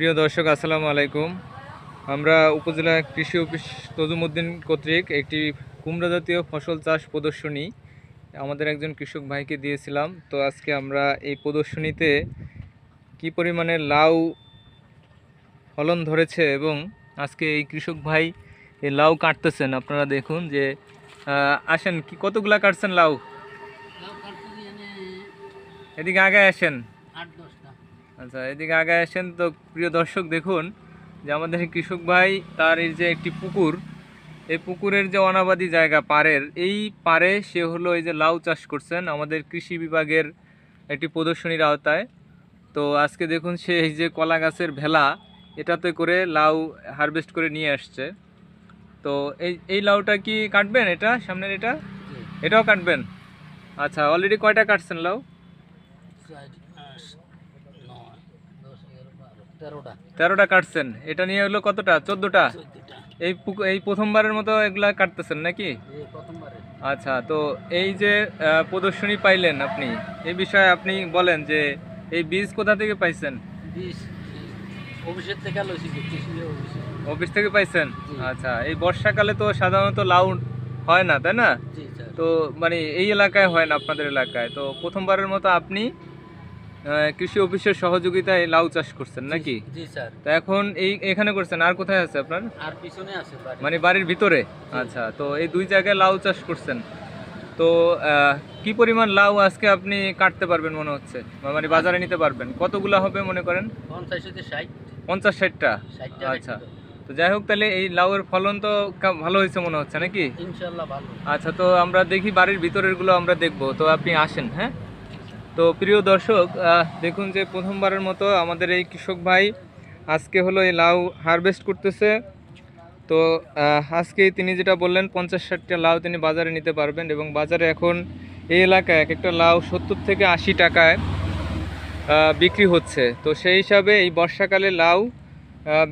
প্রিয় দর্শক আসসালামু আলাইকুম। আমরা উপজেলা কৃষি অফিস তজুমুদ্দিন কর্তৃক একটি কুমড়া জাতীয় ফসল চাষ প্রদর্শনী আমাদের একজন কৃষক ভাইকে দিয়েছিলাম। তো আজকে আমরা এই প্রদর্শনীতে কি পরিমাণে লাউ ফলন ধরেছে এবং আজকে এই কৃষক ভাই এই লাউ কাটতেছেন আপনারা দেখুন যে আসেন কি কতগুলা কাটছেন লাউ? এদিকে আগে আসেন। আচ্ছা এদিকে আগে আসেন তো প্রিয় দর্শক দেখুন যে আমাদের কৃষক ভাই তার এই যে একটি পুকুর এই পুকুরের যে অনাবাদি জায়গা পাড়ের এই পাড়ে সে হলো এই যে লাউ চাষ করছেন আমাদের কৃষি বিভাগের একটি প্রদর্শনীর আওতায়। তো আজকে দেখুন সে এই যে কলা গাছের ভেলা এটাতে করে লাউ হারভেস্ট করে নিয়ে আসছে। তো এই এই লাউটা কি কাটবেন এটা সামনের এটা? এটাও কাটবেন? আচ্ছা অলরেডি কয়টা কাটছেন লাউ? তেরোটা। কাটছেন। এটা নিয়ে হলো কতটা? চোদ্দোটা? এই এই প্রথমবারের মতো এগুলা কাটতেছেন নাকি? প্রথমবারে আচ্ছা তো এই যে প্রদর্শনী পাইলেন আপনি এই বিষয়ে আপনি বলেন যে এই বীজ কোথা থেকে পাইছেন? অফিসে। থেকে পাইছেন? আচ্ছা এই বর্ষাকালে তো সাধারণত লাউ হয় না তাই না? তো মানে এই এলাকায় হয় না আপনাদের এলাকায়। তো প্রথমবারের মতো আপনি কৃষি অফিসের সহযোগিতায় লাউ চাষ করছেন নাকি? জি স্যার। তো এখন এই এখানে করছেন আর কোথায় আছে আপনার? আর পিছনে আছে মানে বাড়ির ভিতরে? আচ্ছা তো এই দুই জায়গায় লাউ চাষ করছেন। তো কি পরিমাণ লাউ আজকে আপনি কাটতে পারবেন মনে হচ্ছে? মানে বাজারে নিতে পারবেন? কতগুলা হবে মনে করেন? পঞ্চাশ ষাটটা? আচ্ছা। তো যাই হোক তাহলে এই লাউয়ের ফলন তো ভালো হয়েছে মনে হচ্ছে নাকি? আচ্ছা তো আমরা দেখি বাড়ির ভিতরেরগুলো আমরা দেখব। তো আপনি আসেন হ্যাঁ? তো প্রিয় দর্শক দেখুন যে প্রথমবারের মতো আমাদের এই কৃষক ভাই আজকে হলো এই লাউ হারভেস্ট করতেছে। তো আহ, আজকে তিনি যেটা বললেন পঞ্চাশ ষাটটা লাউ তিনি বাজারে নিতে পারবেন এবং বাজারে এখন এই এলাকায় এক একটা লাউ সত্তর থেকে আশি টাকায় বিক্রি হচ্ছে। তো সেই হিসাবে এই বর্ষাকালে লাউ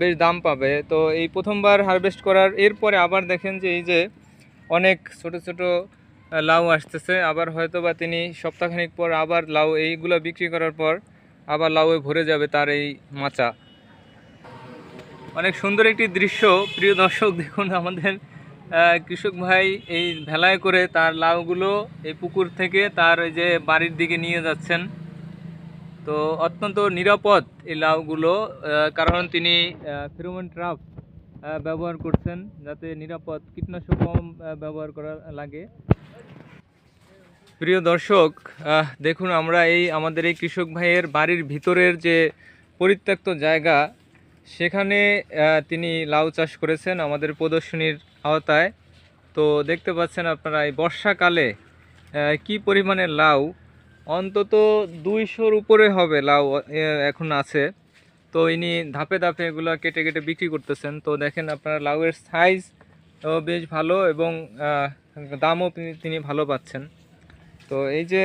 বেশ দাম পাবে। তো এই প্রথমবার হারভেস্ট করার এরপরে আবার দেখেন যে এই যে অনেক ছোট ছোট লাউ আসতেছে। আবার হয়তো বা তিনি সপ্তাহখানিক পর আবার লাউ, এইগুলো বিক্রি করার পর আবার লাউয়ে ভরে যাবে তার এই মাচা। অনেক সুন্দর একটি দৃশ্য। প্রিয় দর্শক, দেখুন আমাদের কৃষক ভাই এই ভেলায় করে তার লাউগুলো এই পুকুর থেকে তার যে বাড়ির দিকে নিয়ে যাচ্ছেন। তো অত্যন্ত নিরাপদ এই লাউগুলো কারণ তিনি ফেরোমন ট্রাপ ব্যবহার করছেন যাতে নিরাপদ কীটনাশক কম ব্যবহার করা লাগে। প্রিয় দর্শক দেখুন আমরা এই আমাদের এই কৃষক ভাইয়ের বাড়ির ভিতরের যে পরিত্যক্ত জায়গা, সেখানে তিনি লাউ চাষ করেছেন আমাদের প্রদর্শনীর আওতায়। তো দেখতে পাচ্ছেন আপনারা এই বর্ষাকালে কি পরিমাণে লাউ, অন্তত দুইশোর উপরে হবে লাউ এখন আছে। তো ইনি ধাপে ধাপে এগুলো কেটে কেটে বিক্রি করতেছেন। তো দেখেন আপনারা লাউয়ের সাইজ বেশ ভালো এবং দামও তিনি ভালো পাচ্ছেন। তো এই যে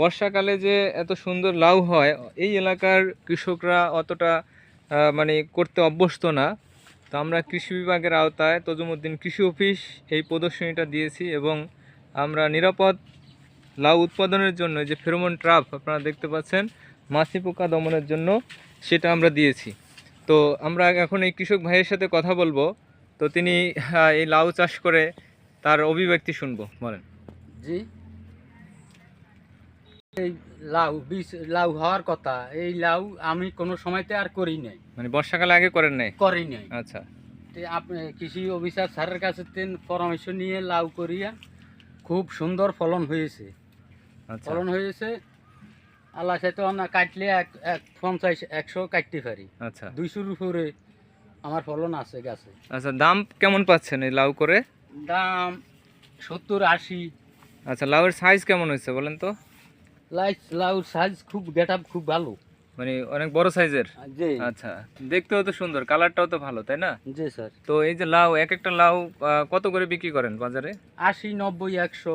বর্ষাকালে যে এত সুন্দর লাউ হয়, এই এলাকার কৃষকরা অতটা মানে করতে অভ্যস্ত না। তো আমরা কৃষি বিভাগের আওতায় তজুমুদ্দিন কৃষি অফিস এই প্রদর্শনীটা দিয়েছি এবং আমরা নিরাপদ লাউ উৎপাদনের জন্য যে ফেরোমন ট্রাপ আপনারা দেখতে পাচ্ছেন, মাছি পোকা দমনের জন্য সেটা আমরা দিয়েছি। তো আমরা এখন এই কৃষক ভাইয়ের সাথে কথা বলব। তো তিনি এই লাউ চাষ করে তার অভিব্যক্তি শুনব, বলেন। জি এই লাউ বীজ লাউ হওয়ার কথা। এই লাউ আমি কোনো সময়তে আর করি নাই। মানে বর্ষাকালে আগে করেন নাই? করি নাই। আচ্ছা। আপনি কৃষি অফিসার স্যারের কাছে তেন পরামর্শ নিয়ে লাউ করিয়া খুব সুন্দর ফলন হয়েছে। আচ্ছা। ফলন হয়েছে আল্লাহ সে তো আমরা কাটলে এক এক পঞ্চাশ একশো কাটতে পারি। আচ্ছা। দুইশোর উপরে আমার ফলন আছে গাছে। আচ্ছা দাম কেমন পাচ্ছেন এই লাউ করে? দাম সত্তর আশি। আচ্ছা লাউয়ের সাইজ কেমন হয়েছে বলেন তো? লাইট সাইজ খুব গেট খুব ভালো। মানে অনেক বড় সাইজের জি। আচ্ছা দেখতেও তো সুন্দর কালারটাও তো ভালো তাই না? জি স্যার তো এই যে লাউ এক একটা লাউ কত করে বিক্রি করেন বাজারে? আশি নব্বই একশো।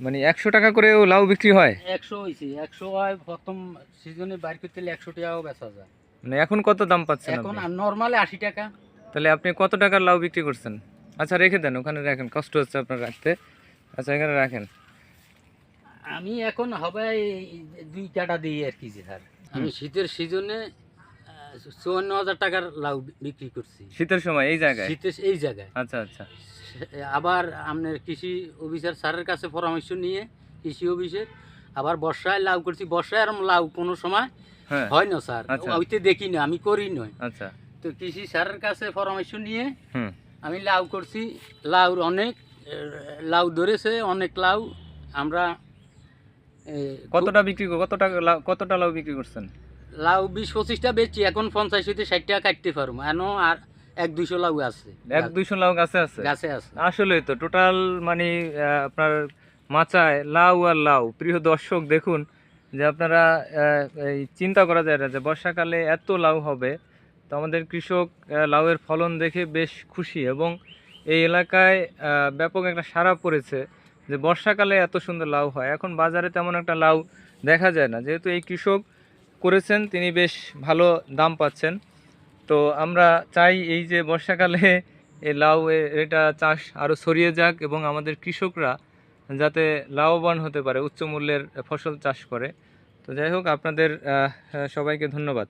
মানে একশো টাকা করেও লাউ বিক্রি হয়? একশো হয়েছে একশো হয় প্রথম সিজনে বাইর করতে গেলে একশো টাকাও বেচা যায়। মানে এখন কত দাম পাচ্ছেন এখন? নর্মালে আশি টাকা। তাহলে আপনি কত টাকার লাউ বিক্রি করছেন? আচ্ছা রেখে দেন ওখানে রাখেন কষ্ট হচ্ছে আপনার রাখতে। আচ্ছা এখানে রাখেন। আমি এখন হবে দুই কাটা দিই আর কি স্যার। আমি শীতের সিজনে চুয়ান্ন হাজার টাকার লাউ বিক্রি করছি। শীতের সময় এই জায়গায়? শীতের এই জায়গায়। আচ্ছা আচ্ছা। আবার আপনার কৃষি অফিসার স্যারের কাছে পরামর্শ নিয়ে কৃষি অফিসের আবার বর্ষায় লাউ করছি। বর্ষায় আর লাউ কোনো সময় হ্যাঁ। হয় না স্যার। আচ্ছা। ওইতে দেখি না আমি করি নয় আচ্ছা। তো কৃষি স্যারের কাছে পরামর্শ নিয়ে আমি লাউ করছি। লাউর অনেক লাউ ধরেছে অনেক লাউ। আমরা কতটা বিক্রি কর- কত টাকা কতটা লাউ বিক্রি করছেন? লাউ বিশ পঁচিশটা বেচছি এখন পঞ্চাশ হইতে ষাট টাকা কাটতে পারব। এনো আর এক দুইশো লাউ আছে। এক দুইশো লাউ গাছে আছে? গাছে আছে। আসলে তো টোটাল মানে আপনার মাচায় লাউ আর লাউ। প্রিয় দর্শক দেখুন যে আপনারা এই চিন্তা করা যায় না যে বর্ষাকালে এত লাউ হবে। তো আমাদের কৃষক লাউয়ের ফলন দেখে বেশ খুশি এবং এই এলাকায় ব্যাপক একটা সাড়া পড়েছে। যে বর্ষাকালে এত সুন্দর লাউ হয়। এখন বাজারে তেমন একটা লাউ দেখা যায় না। যেহেতু এই কৃষক করেছেন, তিনি বেশ ভালো দাম পাচ্ছেন। তো আমরা চাই এই যে বর্ষাকালে এই লাউ এটা চাষ আরও ছড়িয়ে যাক এবং আমাদের কৃষকরা যাতে লাভবান হতে পারে, উচ্চ মূল্যের ফসল চাষ করে। তো যাই হোক, আপনাদের সবাইকে ধন্যবাদ।